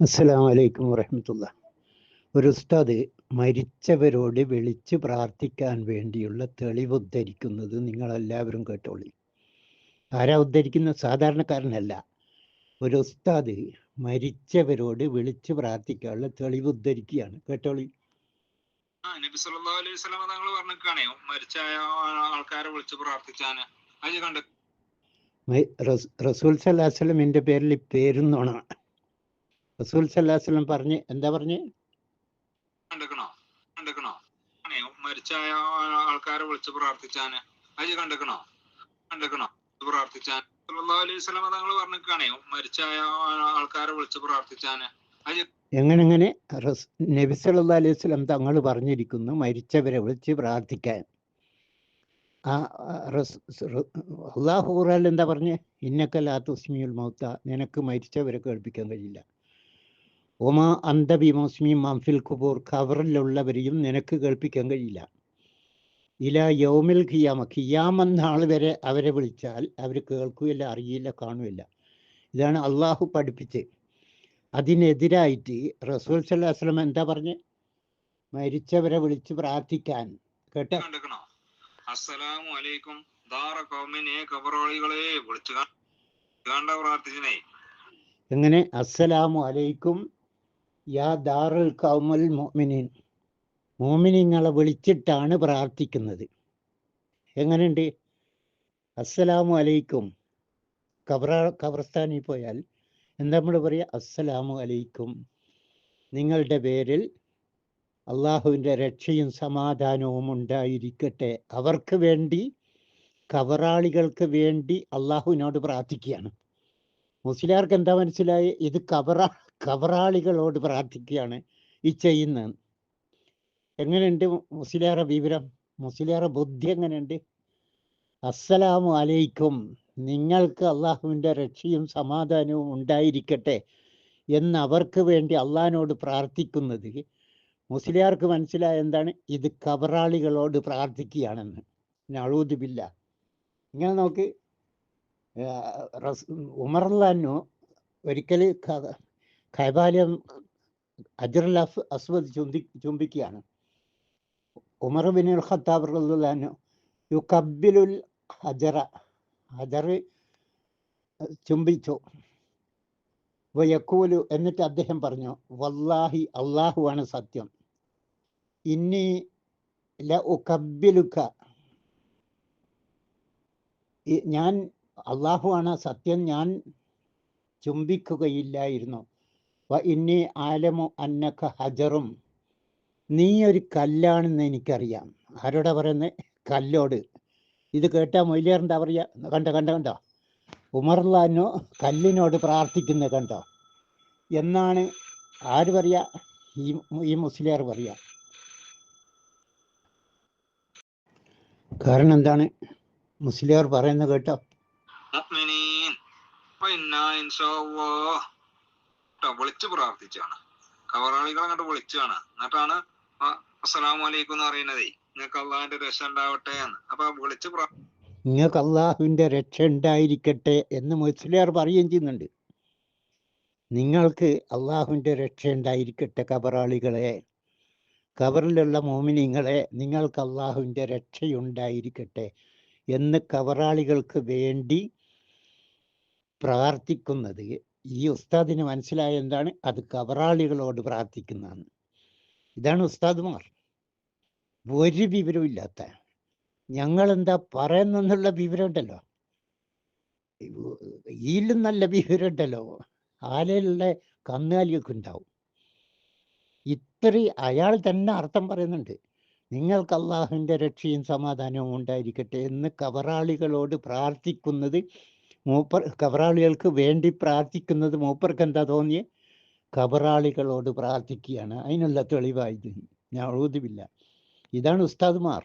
അസ്സലാമു അലൈക്കും വറഹമത്തുള്ള. ഒരു ഉസ്താദ് മരിച്ചവരോട് വിളിച്ച് പ്രാർത്ഥിക്കാൻ വേണ്ടിയുള്ള തെളിവ് ഉദ്ധരിക്കുന്നത് നിങ്ങളെല്ലാവരും കേട്ടോളി. ആരാ ഉദ്ധരിക്കുന്ന? സാധാരണക്കാരനല്ല. ഒരു ഉസ്താദ് മരിച്ചവരോട് വിളിച്ച് പ്രാർത്ഥിക്കാനുള്ള തെളിവ് ഉദ്ധരിക്കുകയാണ്. കേട്ടോളി. നബി സല്ലല്ലാഹു അലൈഹി വസല്ലം തങ്ങൾ പറഞ്ഞിക്കാണേ മരിച്ച ആൾക്കാരെ വിളിച്ച് പ്രാർത്ഥിച്ചാന്. അത് കണ്ട് റസൂൽ റസ്- റസൂൽ സല്ലാസ്ലമിന്റെ പേരിൽ പേരുന്നോണ റസൂൽ സല്ലാസ്ലം പറഞ്ഞ് എന്താ പറഞ്ഞ്? കണ്ടിക്കണോ? കണ്ടിക്കണോ? ആണേ മരിച്ച ആൾക്കാരെ വിളിച്ച് പ്രാർത്ഥിച്ചാന്. അത് കണ്ടിക്കണോ? കണ്ടിക്കണോ? പ്രാർത്ഥിച്ചാൻ അലൈഹി വസല്ലം തങ്ങൾ പറഞ്ഞിക്കാണേ മരിച്ച ആൾക്കാരെ വിളിച്ച് പ്രാർത്ഥിച്ചാന്. അത് എങ്ങനെ എങ്ങനെ നബി സല്ലല്ലാഹു അലൈഹി വസല്ലം തങ്ങൾ പറഞ്ഞിരിക്കുന്നു മരിച്ചവരെ വിളിച്ച് പ്രാർത്ഥിക്കാൻ. ആ അള്ളാഹു എന്താ പറഞ്ഞ്? ഇന്നക്കല്ലാത്ത ഉസ്മിയുൽ മൗത്ത നിനക്ക് മരിച്ചവരെ കേൾപ്പിക്കാൻ കഴിയില്ല. ഒമാ അന്തബി മോസ്മി മംഫിൽ കുബൂർ ഖബറിലുള്ളവരെയും നിനക്ക് കേൾപ്പിക്കാൻ കഴിയില്ല. ഇല യൗമിൽ ഖിയാമ ഖിയാമ നാൾ വരെ അവരെ വിളിച്ചാൽ അവർ കേൾക്കുകയില്ല അറിയില്ല കാണുകയില്ല. ഇതാണ് അള്ളാഹു പഠിപ്പിച്ച്. അതിനെതിരായിട്ട് റസൂൽ സല്ലല്ലാഹു വസ്ലം എന്താ പറഞ്ഞ്? മരിച്ചവരെ വിളിച്ച് പ്രാർത്ഥിക്കാൻ. കേട്ടോ? അസ്സലാമു അലൈക്കും. ദാറ കൗമിനെ കബറോളികളെ വിളിച്ചു കണ്ട പ്രാർത്ഥിച്ചനേ. എങ്ങനെ? അസ്സലാമു അലൈക്കും. യാ ദാറുൽ കൗമൽ മുഅ്മിനീൻ. മോമിനിങ്ങളെ വിളിച്ചിട്ടാണ് പ്രാർത്ഥിക്കുന്നത്. എങ്ങനെയുണ്ട്? അസ്സലാമു അലൈക്കും. കബറ കബർസ്ഥാനിൽ പോയാൽ എന്താ നമ്മൾ പറയുക അസ്സലാമു അലൈക്കും. നിങ്ങളുടെ പേരിൽ അള്ളാഹുവിന്റെ രക്ഷയും സമാധാനവും ഉണ്ടായിരിക്കട്ടെ. അവർക്ക് വേണ്ടി കബറാളികൾക്ക് വേണ്ടി അള്ളാഹുവിനോട് പ്രാർത്ഥിക്കുകയാണ്. മുസ്ലിയാർക്ക് എന്താ മനസ്സിലായി? ഇത് കബറ കബറാളികളോട് പ്രാർത്ഥിക്കുകയാണ് ഈ ചെയ്യുന്നത് എങ്ങനെയുണ്ട് മുസ്ലിയാറ വിവരം? മുസ്ലിയാറ ബുദ്ധി എങ്ങനെയുണ്ട്? അസ്സലാമു അലൈക്കും. നിങ്ങൾക്ക് അള്ളാഹുവിന്റെ രക്ഷയും സമാധാനവും ഉണ്ടായിരിക്കട്ടെ എന്ന് അവർക്ക് വേണ്ടി അള്ളഹാനോട് പ്രാർത്ഥിക്കുന്നത്. മുസ്ലിയാർക്ക് മനസ്സിലായ എന്താണ്? ഇത് കബറാളികളോട് പ്രാർത്ഥിക്കുകയാണെന്ന്. നഴൂതുബില്ല ഇങ്ങനെ നോക്ക്. ഉമർലാനു ഒരിക്കൽ കൈബാലിയം അജറുൽ അഫ് അസ്വദ് ചുംബി ചുംബിക്കുകയാണ്. ഉമർ ബിൻ ഖത്താബ് റഹ്ലാനു യു കബിലുൽ ഹജറ ഹജർ ചുംബിച്ചു. വയക്കൂലു എന്നിട്ട് അദ്ദേഹം പറഞ്ഞു വല്ലാഹി അള്ളാഹു ആണ് സത്യം. ഇന്നി ല ഉ കബിലുക്ക ഞാൻ അള്ളാഹുവാണ് സത്യം ഞാൻ ചുംബിക്കുകയില്ലായിരുന്നു. വ ഇന്നി ആലമു അന്നക ഹജറും. നീ ഒരു കല്ലാണെന്ന് എനിക്കറിയാം. ആരോടാ പറയുന്നത് കല്ലോട്. ഇത് കേട്ടാൽ മൊയ്ലിയാർ എന്താ പറയുക കണ്ടോ കണ്ടോ കണ്ടോ? ഉമർലാനോ കല്ലിനോട് പ്രാർത്ഥിക്കുന്നത് കണ്ടോ? എന്നാണ് ആര് പറയാ? ഈ ഈ മുസ്ലിയാർ പറയാ. കാരണം എന്താണ്? മുസ്ലിയാർ പറയുന്നത് കേട്ടോ. വിളിച്ചു പ്രാർത്ഥിച്ചാണ്. കവറാളികൾ അങ്ങോട്ട് വിളിച്ചാണ്. എന്നിട്ടാണ് ആ, അസ്സലാമു അലൈക്കും എന്ന് പറയുന്നതേ. നിങ്ങൾക്ക് അള്ളാഹിന്റെ രക്ഷ ഉണ്ടാവട്ടെ എന്ന്. അപ്പൊ വിളിച്ചു നിങ്ങൾക്ക് അള്ളാഹുവിന്റെ രക്ഷ ഉണ്ടായിരിക്കട്ടെ എന്ന് മുസ്ലിയാർ പറയുകയും ചെയ്യുന്നുണ്ട്. നിങ്ങൾക്ക് അള്ളാഹുവിന്റെ രക്ഷ ഉണ്ടായിരിക്കട്ടെ കബറാളികളെ. കബറിലുള്ള മോമിനിങ്ങളെ നിങ്ങൾക്ക് അള്ളാഹുവിന്റെ രക്ഷയുണ്ടായിരിക്കട്ടെ എന്ന് കബറാളികൾക്ക് വേണ്ടി പ്രാർത്ഥിക്കുന്നത് ഈ ഉസ്താദിന് മനസ്സിലായ എന്താണ്? അത് കവറാളികളോട് പ്രാർത്ഥിക്കുന്നതാണ്. ഇതാണ് ഉസ്താദുമാർ. ഒരു വിവരവും ഇല്ലാത്ത. ഞങ്ങൾ എന്താ പറയുന്നെന്നുള്ള വിവരം ഉണ്ടല്ലോ ഈലും നല്ല വിവരം ഉണ്ടല്ലോ ആലയിലുള്ള കന്നുകാലിയൊക്കെ ഉണ്ടാവും. ഇത്ര അയാൾ തന്നെ അർത്ഥം പറയുന്നുണ്ട്. നിങ്ങൾക്ക് അള്ളാഹുവിന്റെ രക്ഷയും സമാധാനവും ഉണ്ടായിരിക്കട്ടെ എന്ന് കവറാളികളോട് പ്രാർത്ഥിക്കുന്നത് മൂപ്പർ കബറാളികൾക്ക് വേണ്ടി പ്രാർത്ഥിക്കുന്നത് മൂപ്പർക്ക് എന്താ തോന്നിയ? കബറാളികളോട് പ്രാർത്ഥിക്കുകയാണ് അതിനുള്ള തെളിവായി ഞാൻ എഴുതുമില്ല ഇതാണ് ഉസ്താദുമാർ.